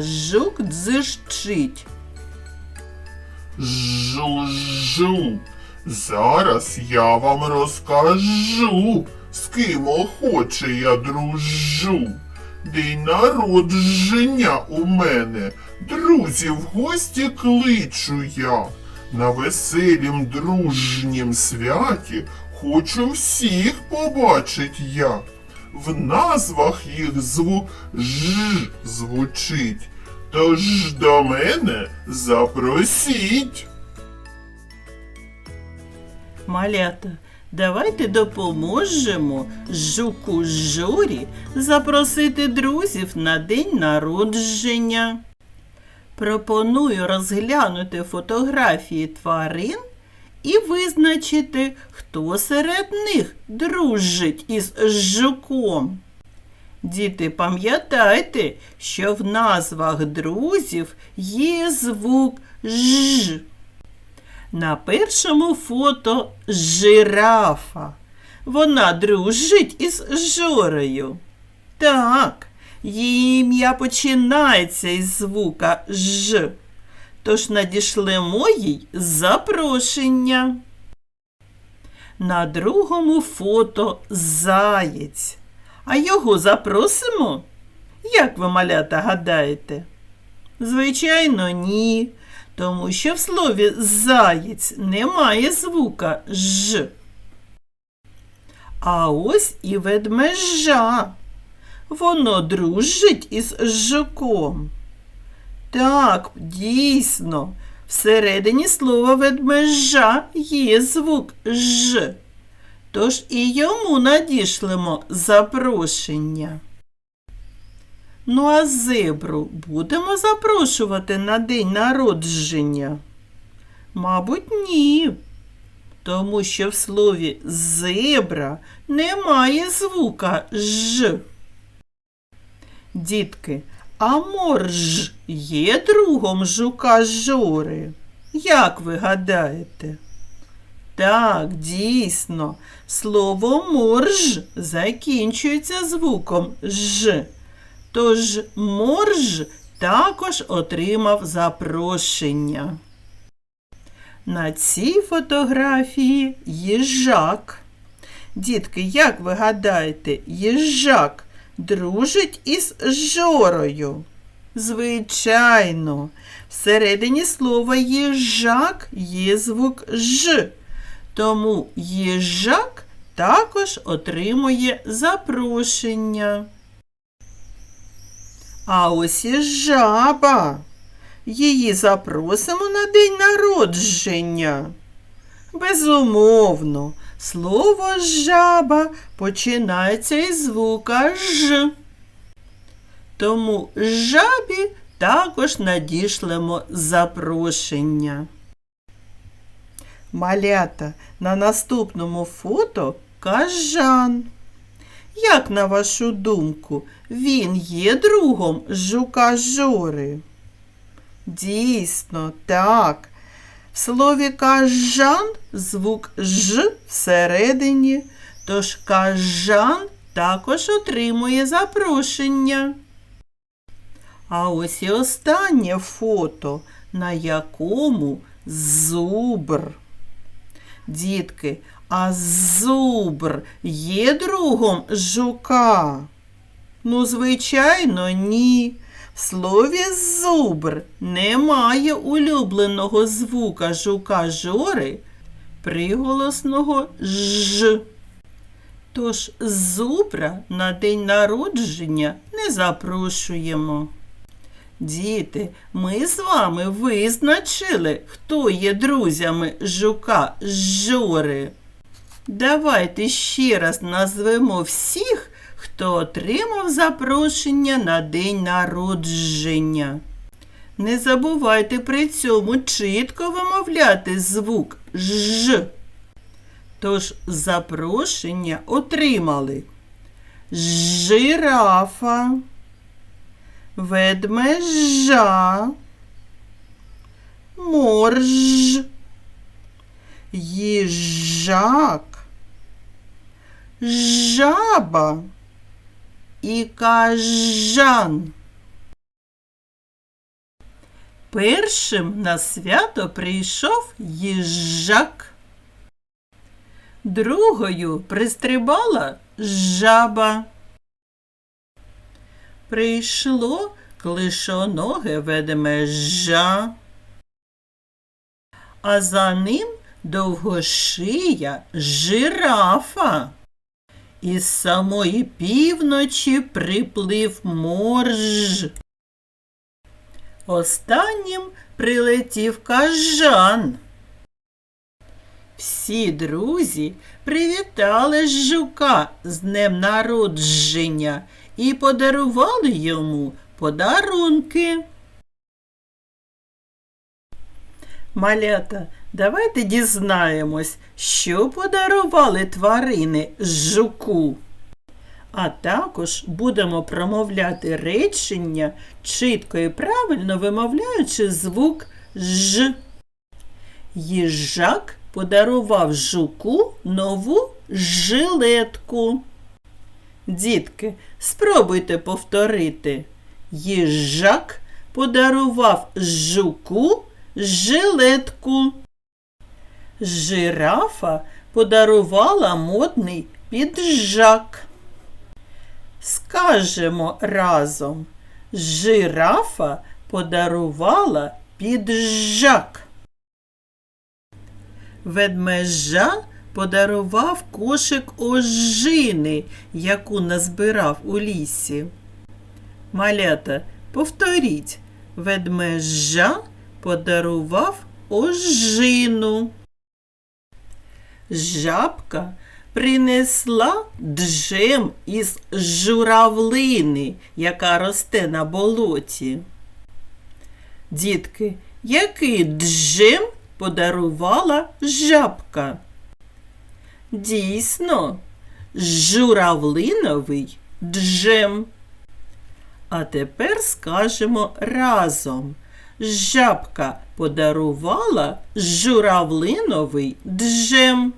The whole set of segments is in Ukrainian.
Жук дзижчить. Жу-жу. Зараз я вам розкажу, з ким охоче я дружу. День народження у мене, друзів гості кличу я. На веселім дружнім святі хочу всіх побачить я. В назвах їх звук Ж звучить. Тож до мене запросіть. Малята, давайте допоможемо жуку Жорі запросити друзів на день народження. Пропоную розглянути фотографії тварин і визначити, хто серед них дружить із жуком. Діти, пам'ятайте, що в назвах друзів є звук Ж. На першому фото жирафа. Вона дружить із Жорею. Так, її ім'я починається із звука Ж. Тож надішлемо їй запрошення. На другому фото заєць. А його запросимо? Як ви, малята, гадаєте? Звичайно, ні, тому що в слові заєць немає звука ж. А ось і ведмежа. Воно дружить із жуком. Так, дійсно, всередині слова ведмежа є звук ж. Тож і йому надішлемо запрошення. Ну, а зебру будемо запрошувати на день народження? Мабуть, ні. Тому що в слові зебра немає звука ж. Дітки, а морж є другом жука Жори? Як ви гадаєте? Так, дійсно, слово морж закінчується звуком ж. Тож морж також отримав запрошення. На цій фотографії їжак. Дітки, як ви гадаєте, їжак дружить із жорою? Звичайно, всередині слова їжак є звук ж. Тому їжак також отримує запрошення. А ось і жаба. Її запросимо на день народження. Безумовно, слово жаба починається із звука ж. Тому жабі також надішлемо запрошення. Малята на наступному фото кажан. Як на вашу думку, він є другом жука Жори? Дійсно, так. В слові кажан звук ж всередині, тож кажан також отримує запрошення. А ось і останнє фото, на якому зубр. Дітки, а зубр є другом жука? Ну, звичайно, ні. В слові зубр немає улюбленого звука жука жори приголосного ж. Тож зубра на день народження не запрошуємо. Діти, ми з вами визначили, хто є друзями жука Жори. Давайте ще раз назвемо всіх, хто отримав запрошення на день народження. Не забувайте при цьому чітко вимовляти звук Ж. Тож запрошення отримали жирафа, ведмежа, морж, їжак, жаба і кажан. Першим на свято прийшов їжак. Другою пристрибала жаба. Прийшло клишоноге ведмежа, а за ним довгошия жирафа. Із самої півночі приплив морж. Останнім прилетів кажан. Всі друзі привітали жука з днем народження і подарували йому подарунки. Малята, давайте дізнаємось, що подарували тварини жуку. А також будемо промовляти речення, чітко і правильно вимовляючи звук Ж. Їжак подарував жуку нову жилетку. Дітки, спробуйте повторити. Їжак подарував жуку жилетку. Жирафа подарувала модний піджак. Скажемо разом. Жирафа подарувала піджак. Ведмежа подарував кошик ожини, яку назбирав у лісі. Малята, повторіть, ведмежа подарував ожину. Жабка принесла джем із журавлини, яка росте на болоті. Дітки, який джем подарувала жабка? Дійсно, журавлиновий джем. А тепер скажемо разом. Жабка подарувала журавлиновий джем.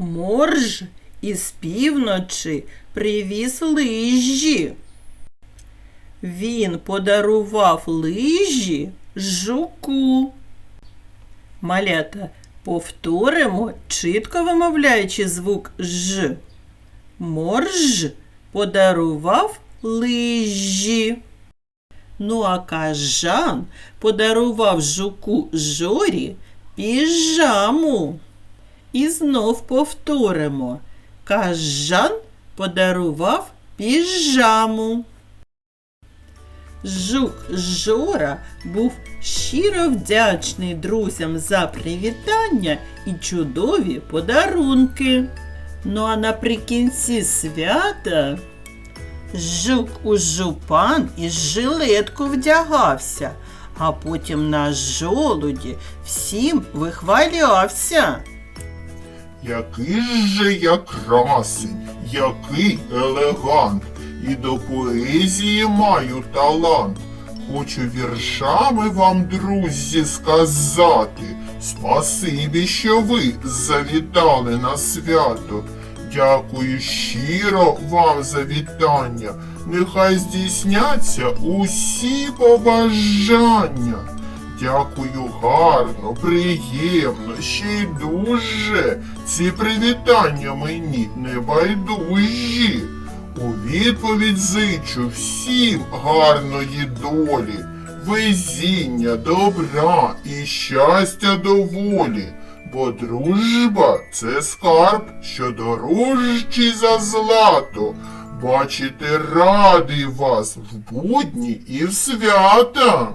Морж із півночі привіз лижі. Він подарував лижі жуку. Малята, повторимо, чітко вимовляючи звук Ж. Морж подарував лижі. Ну а кажан подарував жуку жорі піжаму. І знов повторимо. Кажан подарував піжаму. Жук Жора був щиро вдячний друзям за привітання і чудові подарунки. Ну а наприкінці свята жук у жупан із жилетку вдягався, а потім на жолуді всім вихвалявся. Який же я красень, який елегант, і до поезії маю талант. Хочу віршами вам, друзі, сказати. Спасибі, що ви завітали на свято. Дякую щиро вам за вітання. Нехай здійсняться усі побажання. Дякую гарно, приємно, ще й дуже. Ці привітання мені не байдужі. У відповідь зичу всім гарної долі, везіння, добра і щастя доволі. Бо дружба це скарб, що дорожчий за злато. Бачити радий вас в будні і в свята.